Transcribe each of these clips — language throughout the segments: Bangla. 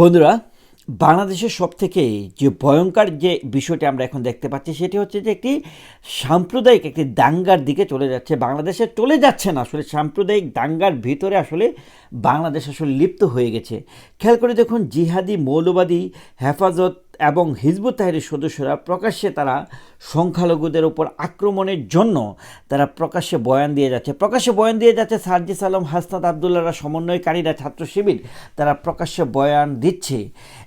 বন্ধুরা, বাংলাদেশের সব থেকে যে ভয়ঙ্কর যে বিষয়টি আমরা এখন দেখতে পাচ্ছি, সেটি হচ্ছে যে একটি সাম্প্রদায়িক, একটি দাঙ্গার দিকে চলে যাচ্ছে। বাংলাদেশে চলে যাচ্ছে না আসলে, সাম্প্রদায়িক দাঙ্গার ভিতরে আসলে বাংলাদেশ আসলে লিপ্ত হয়ে গেছে। খেয়াল করে দেখুন, জিহাদি, মৌলবাদী, হেফাজত এবং হিজবুত তাহরির সদস্যরা প্রকাশ্যে তারা সংখ্যালঘুদের ওপর আক্রমণের জন্য তারা প্রকাশ্যে বয়ান দিয়ে যাচ্ছে। প্রকাশ্যে বয়ান দিয়ে যাচ্ছে সার্জিস আলম হাসনাত আবদুল্লাহরা, সমন্বয়কারীরা ছাত্র শিবির তারা প্রকাশ্যে বয়ান দিচ্ছে।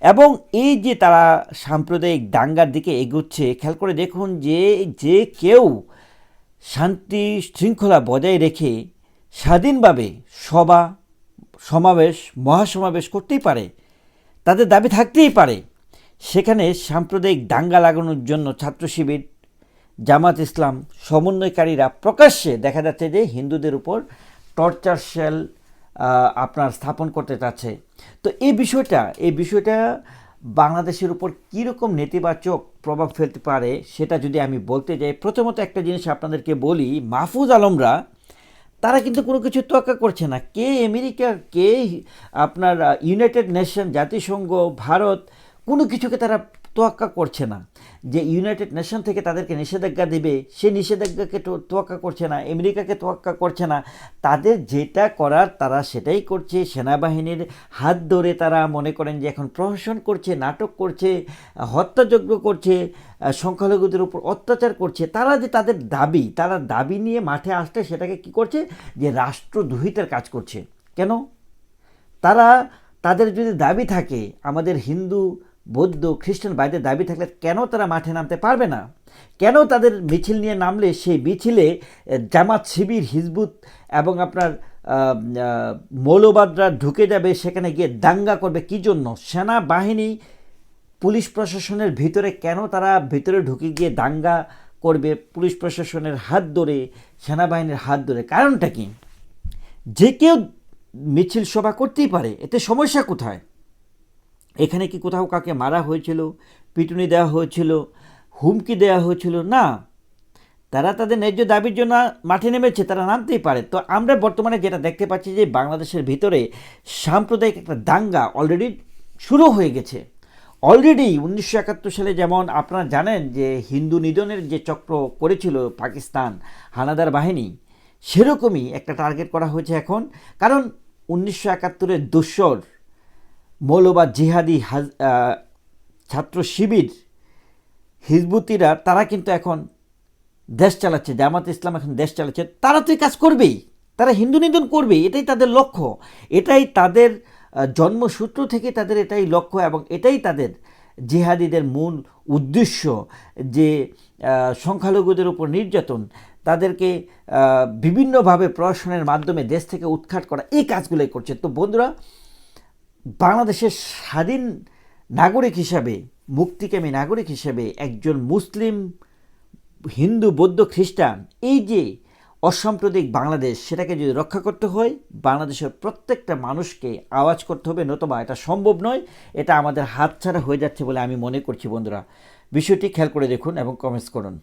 এবং এই যে তারা সাম্প্রদায়িক দাঙ্গার দিকে এগুচ্ছে, খেয়াল করে দেখুন যে যে কেউ শান্তি শৃঙ্খলা বজায় রেখে স্বাধীনভাবে সভা, সমাবেশ, মহাসমাবেশ করতেই পারে। তাদের দাবি থাকতেই পারে। সেখানে সাম্প্রদায়িক দাঙ্গা লাগানোর জন্য ছাত্র শিবির জামাত ইসলাম, সমন্বয়কারীরা প্রকাশ্যে দেখা যাচ্ছে যে হিন্দুদের উপর টর্চার সেল আপনার স্থাপন করতে চাচ্ছে। তো এই বিষয়টা এই বিষয়টা বাংলাদেশের উপর কীরকম নেতিবাচক প্রভাব ফেলতে পারে সেটা যদি আমি বলতে যাই, প্রথমত একটা জিনিস আপনাদেরকে বলি, মাহফুজ আলমরা, তারা কিন্তু কোনো কিছু তোয়াক্কা করছে না। কে আমেরিকা কে আপনার ইউনাইটেড নেশন, জাতিসংঘ, ভারত কোনো কিছুকে তারা তোয়াক্কা করছে না। যে ইউনাইটেড নেশন থেকে তাদেরকে নিষেধাজ্ঞা দেবে, সে নিষেধাজ্ঞাকে তোয়াক্কা করছে না, আমেরিকাকে তোয়াক্কা করছে না। তাদের যেটা করার তারা সেটাই করছে। সেনাবাহিনীর হাত ধরে তারা মনে করেন যে এখন প্রহসন করছে, নাটক করছে, হত্যাযজ্ঞ করছে, সংখ্যালঘুদের উপর অত্যাচার করছে। তারা যে তাদের দাবি, তারা দাবি নিয়ে মাঠে আসতে সেটাকে কি করছে? যে রাষ্ট্রদ্রোহিতার কাজ করছে। কেন? তারা, তাদের যদি দাবি থাকে, আমাদের হিন্দু বৌদ্ধ খ্রিস্টান বাইদের দাবি থাকলে কেন তারা মাঠে নামতে পারবে না? কেন তাদের মিছিল নিয়ে নামলে সেই মিছিলে জামাত শিবির, হিজবুত এবং আপনার মৌলবাদরা ঢুকে যাবে, সেখানে গিয়ে দাঙ্গা করবে? কী জন্য? সেনাবাহিনী, পুলিশ প্রশাসনের ভিতরে কেন তারা ভিতরে ঢুকে গিয়ে দাঙ্গা করবে? পুলিশ প্রশাসনের হাত ধরে, সেনাবাহিনীর হাত ধরে। কারণটা কি? যে কেউ মিছিল সভা করতেই পারে, এতে সমস্যা কোথায়? এখানে কি কোথাও কাকে মারা হয়েছিল, পিটুনি দেওয়া হয়েছিল, হুমকি দেওয়া হয়েছিল? না। তারা তাদের ন্যায্য দাবির জন্য মাঠে নেমেছে, তারা নামতেই পারে। তো আমরা বর্তমানে যেটা দেখতে পাচ্ছি যে বাংলাদেশের ভিতরে সাম্প্রদায়িক একটা দাঙ্গা অলরেডি শুরু হয়ে গেছে। অলরেডি উনিশশো একাত্তর সালে যেমন আপনারা জানেন যে হিন্দু নিধনের যে চক্র করেছিল পাকিস্তান, হানাদার বাহিনী, সেরকমই একটা টার্গেট করা হয়েছে এখন। কারণ উনিশশো একাত্তরের দোসর মৌলবাদ জিহাদি ছাত্র শিবির হিজবুতিরা, তারা কিন্তু এখন দেশ চালাচ্ছে, জামাত ইসলাম এখন দেশ চালাচ্ছে। তারা তো কাজ করবেই, তারা হিন্দু নিধন করবেই, এটাই তাদের লক্ষ্য। এটাই তাদের জন্মসূত্র থেকে তাদের এটাই লক্ষ্য এবং এটাই তাদের জিহাদিদের মূল উদ্দেশ্য যে সংখ্যালঘুদের উপর নির্যাতন, তাদেরকে বিভিন্নভাবে প্রশাসনের মাধ্যমে দেশ থেকে উৎখাট করা, এই কাজগুলোই করছে। তো বন্ধুরা বাংলাদেশের স্বাধীন নাগরিক হিসাবে, মুক্তিকামী নাগরিক হিসাবে একজন মুসলিম, হিন্দু, বৌদ্ধ, খ্রিস্টান, এই যে অসাম্প্রদায়িক বাংলাদেশ, সেটাকে যদি রক্ষা করতে হয়, বাংলাদেশের প্রত্যেকটা মানুষকে আওয়াজ করতে হবে, নতবা এটা সম্ভব নয়, এটা আমাদের হাতছাড়া হয়ে যাচ্ছে বলে আমি মনে করছি বন্ধুরা। বিষয়টি খেয়াল করে দেখুন এবং কমেন্টস করুন।